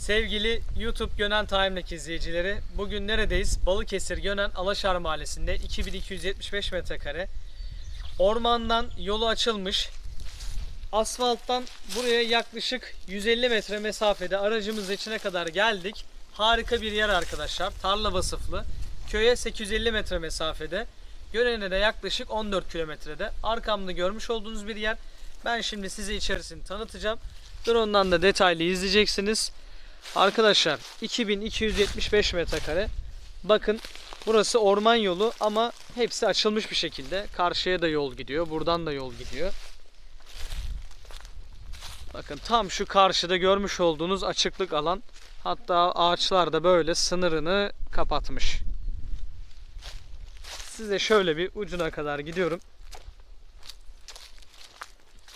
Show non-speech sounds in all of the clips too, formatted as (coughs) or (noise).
Sevgili YouTube Gönen Time'daki izleyicileri, bugün neredeyiz? Balıkesir Gönen Alaşar Mahallesi'nde 2275 metrekare. Ormandan yolu açılmış. Asfalttan buraya yaklaşık 150 metre mesafede aracımızla içine kadar geldik. Harika bir yer arkadaşlar. Tarla vasıflı. Köye 850 metre mesafede. Gönen'e de yaklaşık 14 kilometrede. Arkamda görmüş olduğunuz bir yer. Ben şimdi size içerisini tanıtacağım. Drone'dan da detaylı izleyeceksiniz. Arkadaşlar 2275 metrekare. Bakın burası orman yolu ama hepsi açılmış bir şekilde. Karşıya da yol gidiyor. Buradan da yol gidiyor. Bakın tam şu karşıda görmüş olduğunuz açıklık alan. Hatta ağaçlar da böyle sınırını kapatmış. Size şöyle bir ucuna kadar gidiyorum.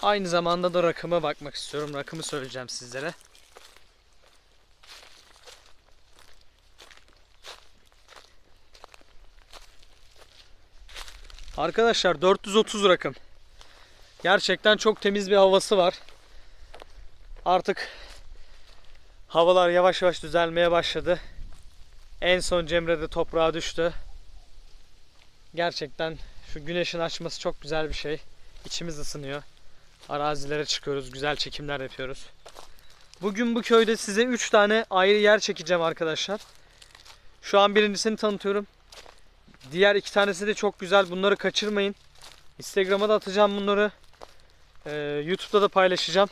Aynı zamanda da rakıma bakmak istiyorum. Rakımı söyleyeceğim sizlere. Arkadaşlar 430 rakım. Gerçekten çok temiz bir havası var. Artık havalar yavaş yavaş düzelmeye başladı. En son Cemre'de toprağa düştü. Gerçekten şu güneşin açması çok güzel bir şey. İçimiz ısınıyor. Arazilere çıkıyoruz, güzel çekimler yapıyoruz. Bugün bu köyde size 3 tane ayrı yer çekeceğim arkadaşlar. Şu an birincisini tanıtıyorum. Diğer iki tanesi de çok güzel. Bunları kaçırmayın. Instagram'a da atacağım bunları. Ee, YouTube'da da paylaşacağım.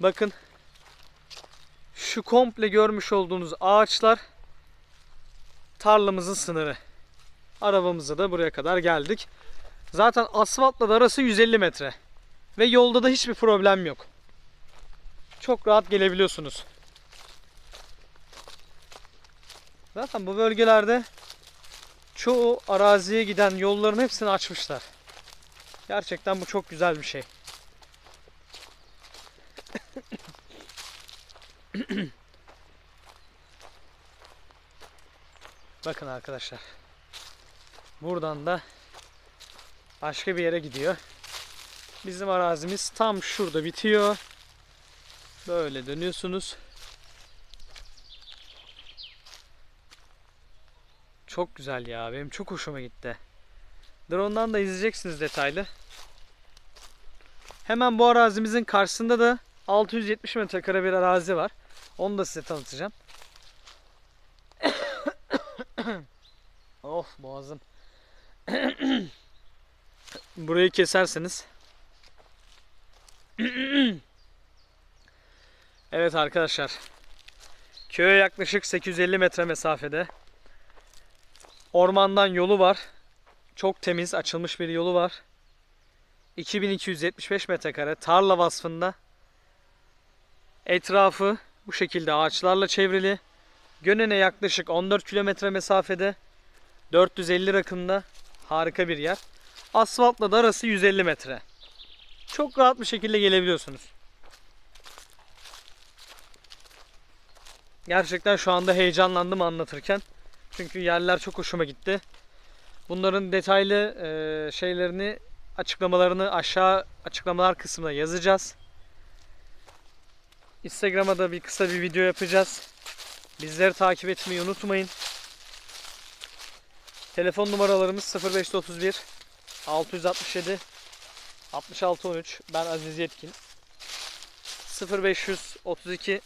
Bakın. Şu komple görmüş olduğunuz ağaçlar tarlamızın sınırı. Arabamızla da buraya kadar geldik. Zaten asfaltla da arası 150 metre. Ve yolda da hiçbir problem yok. Çok rahat gelebiliyorsunuz. Zaten bu bölgelerde çoğu araziye giden yolların hepsini açmışlar. Gerçekten bu çok güzel bir şey. (coughs) Bakın arkadaşlar. Buradan da başka bir yere gidiyor. Bizim arazimiz tam şurada bitiyor. Böyle dönüyorsunuz. Çok güzel ya. Benim çok hoşuma gitti. Drone'dan da izleyeceksiniz detaylı. Hemen bu arazimizin karşısında da 670 metrekare bir arazi var. Onu da size tanıtacağım. of (coughs) boğazım. (coughs) Burayı keserseniz. (coughs) evet arkadaşlar. Köye yaklaşık 850 metre mesafede. Ormandan yolu var. Çok temiz açılmış bir yolu var. 2275 metrekare tarla vasfında. Etrafı bu şekilde ağaçlarla çevrili. Gönen'e yaklaşık 14 kilometre mesafede. 450 rakımda. Harika bir yer. Asfaltla da arası 150 metre. Çok rahat bir şekilde gelebiliyorsunuz. Gerçekten şu anda heyecanlandım anlatırken. Çünkü yerler çok hoşuma gitti. Bunların detaylı e, şeylerini, açıklamalarını aşağı açıklamalar kısmına yazacağız. Instagram'a da bir kısa bir video yapacağız. Bizleri takip etmeyi unutmayın. Telefon numaralarımız 0531 667 6613. Ben Aziz Yetkin. 0532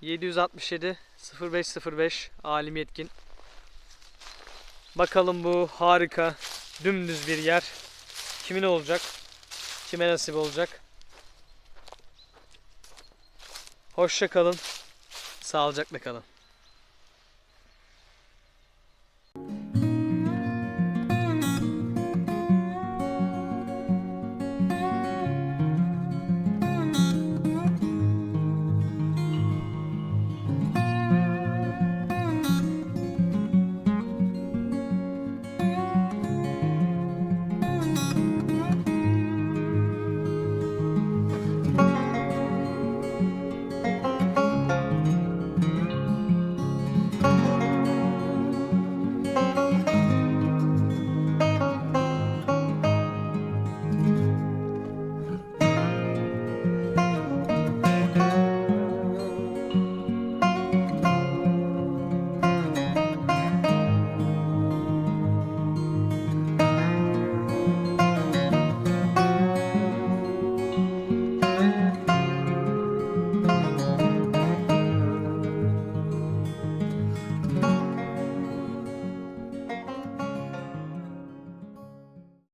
767 0505 Alim Yetkin. Bakalım bu harika dümdüz bir yer. Kimin olacak? Kime nasip olacak? Hoşça kalın. Sağlıcakla kalın.